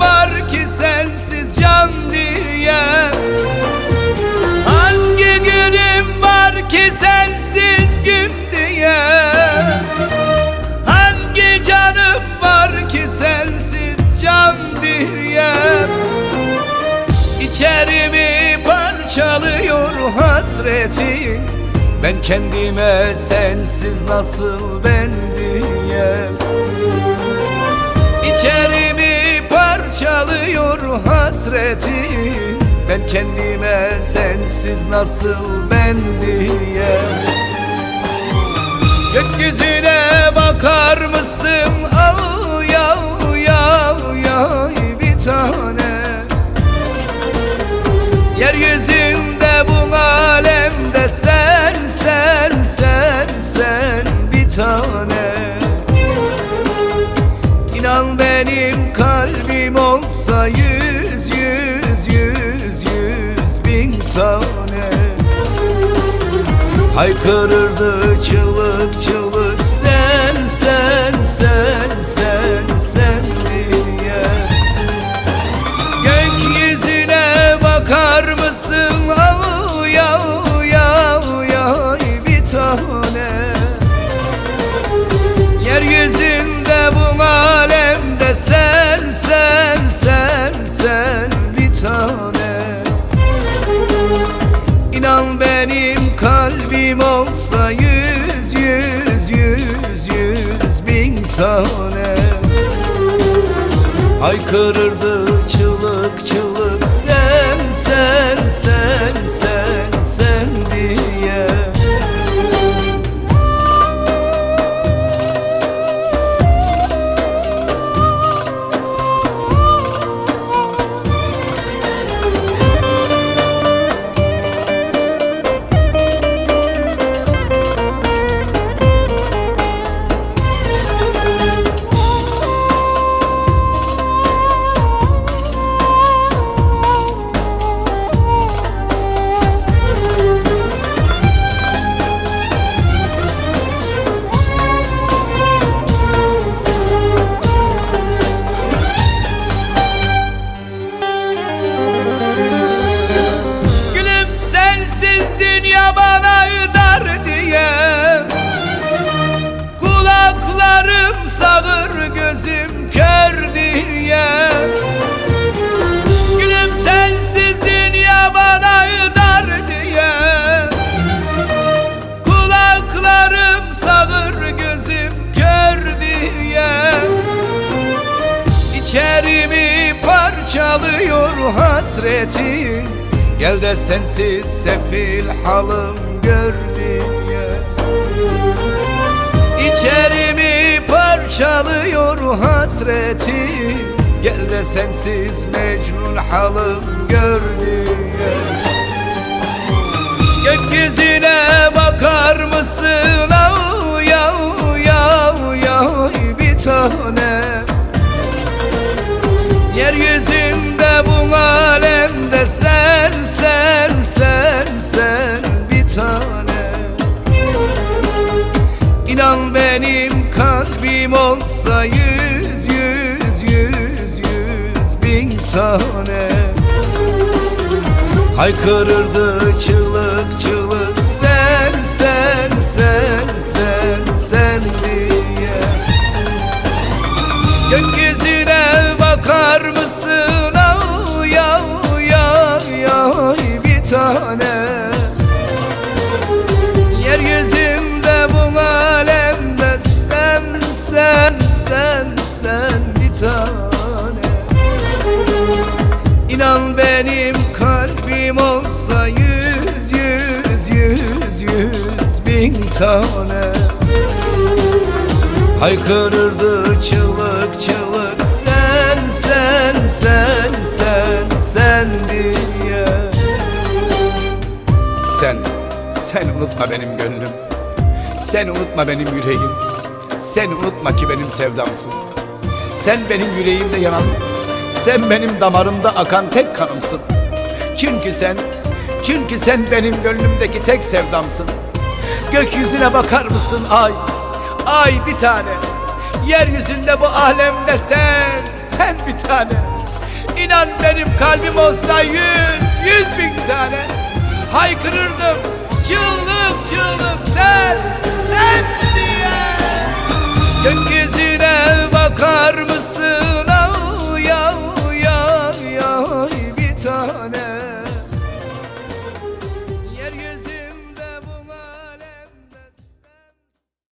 var ki sensiz can diye. Hangi günüm var ki sensiz gün diye. Hangi canım var ki sensiz can diye. İçerimi parçalıyor hasretin Ben kendime sensiz nasıl ben diyem İçerimi parçalıyor hasretin Ben kendime sensiz nasıl ben diyem Gökyüzüne bakar mısın? Av yav yav yav bir tane. Yeryüzünde bu alemde sen sen sen sen bir tane. İnan benim kalbim olsa yüz yüz yüz yüz bin tane. Haykırırdı çığlık çığlık benim kalbim olsa yüz yüz yüz yüz bin tane. Haykırırdı İçerimi parçalıyor hasretin Gel de sensiz sefil halım gör diye İçerimi parçalıyor hasretin Gel de sensiz mecnun halım gör diye Gökyüzüne bakar mısın? Av yav yav yav bir tane Yeryüzünde bu alemde sen sen sen sen bir tane. İnan benim kalbim olsa yüz yüz yüz yüz bin tane. Haykırırdı çığlık çığlık sen sen bir tane İnan benim kalbim olsa yüz yüz yüz yüz bin tane Haykırırdı çığlık çığlık sen sen sen sen sen diye Sen, sen unutma benim gönlüm. Sen unutma benim yüreğim. Sen unutma ki benim sevdamsın. Sen benim yüreğimde yanan, sen benim damarımda akan tek kanımsın. Çünkü sen, çünkü sen benim gönlümdeki tek sevdamsın. Gökyüzüne bakar mısın ay, ay bir tane. Yeryüzünde bu alemde sen, sen bir tane. İnan benim kalbim olsa yüz, yüz bin tane. Haykırırdım, çığlık çığlık sen, sen dediğin.